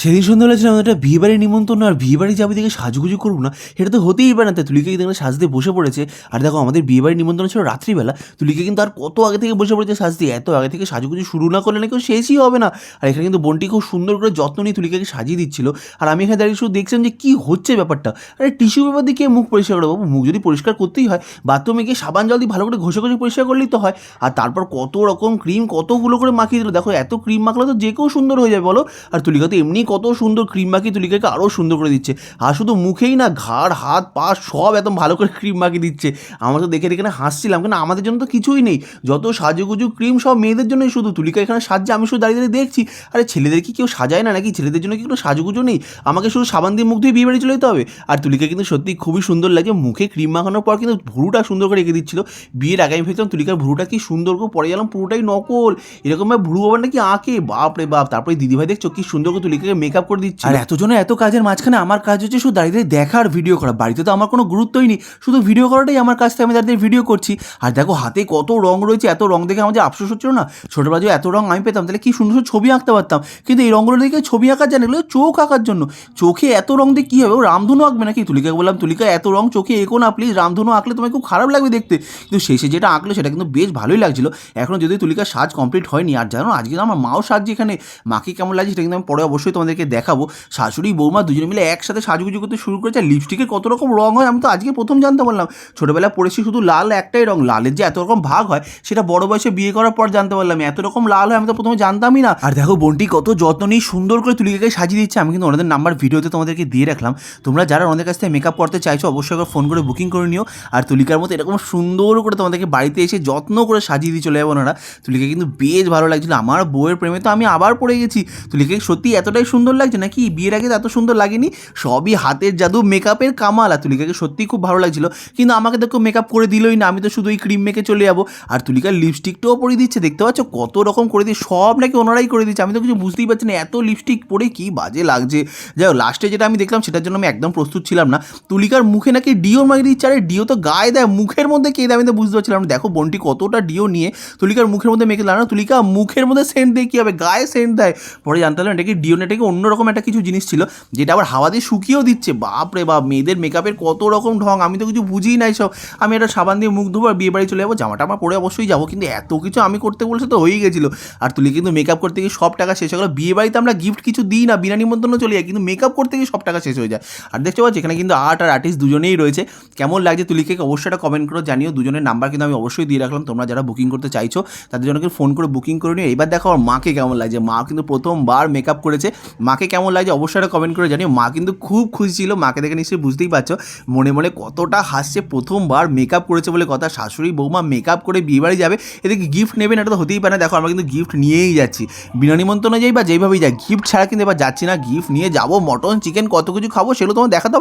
সেদিন সন্ধ্যাবেলা ছিলাম একটা বিয়ে বাড়ির নিমন্ত্রণ আর বিয়ে বাড়ি যাবে দেখে সাজুগুজু করব না, সেটা তো হতেই পারে না। তাই তুলিকে কিন্তু সাজতে বসে পড়েছে? আর দেখো, আমাদের বিয়ে বাড়ির নিমন্ত্রণ ছিল রাত্রিবেলা। তুলিকে কিন্তু আর কত আগে থেকে বসে পড়েছে সাজতে? এত আগে থেকে সাজুগুজু শুরু না করলে নাকি ও শেষই হবে না। আর এখানে কিন্তু বোনটি খুব সুন্দর করে যত্ন নিয়ে তুলিকে সাজিয়ে দিচ্ছিল। আর আমি এখানে দাঁড়িয়ে শুধু দেখছিলাম যে কী হচ্ছে ব্যাপারটা। আরে টিস্যু পেপার দিয়ে মুখ পরিষ্কার করে বাবু, মুখ যদি পরিষ্কার করতেই হয়, বাথরুমে গিয়ে সাবান জল দিয়ে ভালো করে ঘষে ঘষে পরিষ্কার করলেই তো হয়। আর তারপর কত রকম ক্রিম, কতগুলো করে মাখিয়ে দিল। দেখো, এত ক্রিম মাখলে তো যে কেউ সুন্দর হয়ে যাবে, বলো? আর তুলিকা তো এমনি কত সুন্দর ক্রিম মাখিয়ে তুলিকাকে আরও সুন্দর করে দিচ্ছে। আর শুধু মুখেই না, ঘাড়, হাত, পা সব একদম ভালো করে ক্রিম মাখিয়ে দিচ্ছে। আমরা তো দেখে দেখে না হাসছিলাম, কেন আমাদের জন্য তো কিছুই নেই। যত সাজুগুজু ক্রিম সব মেয়েদের জন্যই শুধু। তুলিকা এখানে সাজছে, আমি শুধু দাঁড়িয়ে দাঁড়িয়ে দেখছি। আরে ছেলেদের কি কেউ সাজায় না নাকি? ছেলেদের জন্য কি কোনো সাজুগুজু নেই? আমাকে শুধু সাবান দিয়ে মুখ দিয়ে বিয়ে বাড়ি চলে যেতে হবে। আর তুলিকা কিন্তু সত্যি খুবই সুন্দর লাগে মুখে ক্রিম মাখানোর পর কিন্তু ভুরুটা সুন্দর করে রেখে দিচ্ছিল। বিয়ের আগে আমি ভেবেছিলাম তুলিকার ভুরুটা কি সুন্দর করে, পরে গেলাম পুরোটাই নকল। এরকমভাবে ভুরু বাবার নাকি আঁকে? বাপ রে বাপ, তারপরে দিদিভাই দেখছ কি সুন্দর করে তুলিকাকে মেকআপ করে দিচ্ছি আর এতজনে এত কাজের মাঝখানে আমার কাজ হচ্ছে শুধু দাঁড়িয়ে দাঁড়িয়ে দেখা আর ভিডিও করা। বাড়িতে তো আমার কোনো গুরুত্বই নেই। শুধু ভিডিও করাটাই আমার কাছ থেকে আমি দাঁড়িয়ে ভিডিও করছি। আর দেখো, হাতে কত রং রয়েছে, এত রং দেখে আমাদের আফসোস হচ্ছিল না? ছোটোবেলা এত রং আমি পেতাম, তাহলে কি সুন্দর সুন্দর ছবি আঁকতে পারতাম? কিন্তু এই রঙগুলো দেখে ছবি আঁকার জানে, এগুলো চোখ আঁকার জন্য। চোখে এত রং দিয়ে কী হবে? ও রামধনু আঁকবে নাকি? তুলিকাকে বললাম, তুলিকা, এত রং চোখে এঁকো না প্লিজ রামধনু আঁকলে তোমায় খুব খারাপ লাগবে দেখতে। কিন্তু শেষে যেটা আঁকলো, সেটা কিন্তু বেশ ভালোই লাগছিল। এখনও যদি তুলিকার সাজ কমপ্লিট হয়নি, আর জানো, আজকে আমার মাও সাজছে এখানে। মাকে কেমন লাগছে, সেটা কিন্তু আমি পরে অবশ্যই তোমাদেরকে দেখাবো। শাশুড়ি, বৌমা দুজনে মিলে একসাথে সাজুগুজু করতে শুরু করেছে। লিপস্টিকের কত রকম রং হয় আমি তো আজকে প্রথম জানতে পারলাম। ছোটোবেলায় পড়েছি শুধু লাল একটাই রং লালের যে এত রকম ভাগ হয়, সেটা বড় বয়সে বিয়ে করার পর জানতে পারলাম। এত রকম লাল হয় আমি তো প্রথমে জানতামই না। আর দেখো, বোনটি কত যত্ন নিয়ে সুন্দর করে তুলিকাকে সাজিয়ে দিচ্ছে। আমি কিন্তু ওনাদের নাম্বার ভিডিওতে তোমাদেরকে দিয়ে রাখলাম। তোমরা যারা ওনাদের কাছ থেকে মেকআপ করতে চাইছো, অবশ্যই ফোন করে বুকিং করে নিও। আর তুলিকার মতো এরকম সুন্দর করে তোমাদেরকে বাড়িতে এসে যত্ন করে সাজিয়ে দিয়ে চলে যাব ওনারা। তুলিকা কিন্তু বেশ ভালো লাগছিল। আমার বউয়ের প্রেমে তো আমি আবার পড়ে গেছি। তুলিকে সত্যি এতটাই সুন্দর লাগছে নাকি? বিয়ের আগে এত সুন্দর লাগেনি। সবই হাতের জাদু মেকআপের কামাল। আর তুলিকাকে সত্যিই খুব ভালো লাগছিল। কিন্তু আমাকে তো মেকআপ করে দিলই না। আমি তো শুধু ওই ক্রিম মেখে চলে যাব। আর তুলিকার লিপস্টিকটাও পরে দিচ্ছে। দেখতে পাচ্ছ কত রকম করে দিয়ে সব নাকি ওনারাই করে দিচ্ছে। আমি তো কিছু বুঝতেই পারছি না এত লিপস্টিক পরে কি বাজে লাগছে। যাই হোক লাস্টে যেটা আমি দেখলাম সেটার জন্য আমি একদম প্রস্তুত ছিলাম না। তুলিকার মুখে নাকি ডিও মারিয়ে দিচ্ছে আরে ডিও তো গায়ে দেয়। মুখের মধ্যে কে দেয় আমি তো বুঝতে পারছিলাম দেখো বোনটি কতটা ডিও নিয়ে তুলিকার মুখের মধ্যে মেখে দিল না তুলিকা মুখের মধ্যে সেন্ট দিয়ে কী হবে? গায়ে সেন্ট দেয়। পরে জানতে পারলাম এটা কি ডিও না কি অন্যরকম একটা কিছু জিনিস ছিল, যেটা আবার হাওয়া দিয়ে শুকিয়েও দিচ্ছে। বাপ রে বাপ, মেয়েদের মেকআপের কত রকম ঢং, আমি তো কিছু বুঝিই নাই সব। আমি একটা সাবান দিয়ে মুখ ধোবো আর বিয়ে বাড়ি চলে যাব জামাটা আমার পরে অবশ্যই যাব, কিন্তু এত কিছু আমি করতে বলছে তো হয়েই গেছিল। আর তুলি কিন্তু মেকআপ করতে গিয়ে সব টাকা শেষ হয়ে গেলো। বিয়ে বাড়িতে আমরা গিফট কিছু দিই না, বিনা নিমন্ত্রণ চলে যায় কিন্তু মেকআপ করতে গিয়ে সব টাকা শেষ হয়ে যায়। আর দেখতে পাচ্ছি, এখানে কিন্তু আর্ট আর আর্টিস্ট দুজনেই রয়েছে। কেমন লাগছে তুলিকে অবশ্যই একটা কমেন্ট করো জানিও, দুজনের নাম্বার কিন্তু আমি অবশ্যই দিয়ে রাখলাম। তোমরা যারা বুকিং করতে চাইছো, তাদের জন্য ফোন করে বুকিং করে নিও। এবার দেখো আমার মাকে কেমন লাগছে। মা কিন্তু প্রথমবার মেকআপ করেছে। মাকে কেমন লাগছে অবশ্যই একটা কমেন্ট করে জানিও। মা কিন্তু খুব খুশি ছিল, মাকে দেখে নিশ্চয়ই বুঝতেই পারছ। মনে মনে কতটা হাসছে, প্রথমবার মেকআপ করেছে বলে কথা। শাশুড়ি, বৌমা মেকআপ করে বিয়েবাড়ি যাবে এদিকে গিফট নেবেন এটা তো হতেই পারে না। দেখো, আমরা কিন্তু গিফট নিয়েই যাচ্ছি। বিনা নিমন্ত্রণে যাই বা যেইভাবেই যাই গিফট ছাড়া কিন্তু এবার যাচ্ছি না। গিফট নিয়ে যাব মটন চিকেন কত কিছু খাব, সেগুলো তোমার দেখাতে হবে।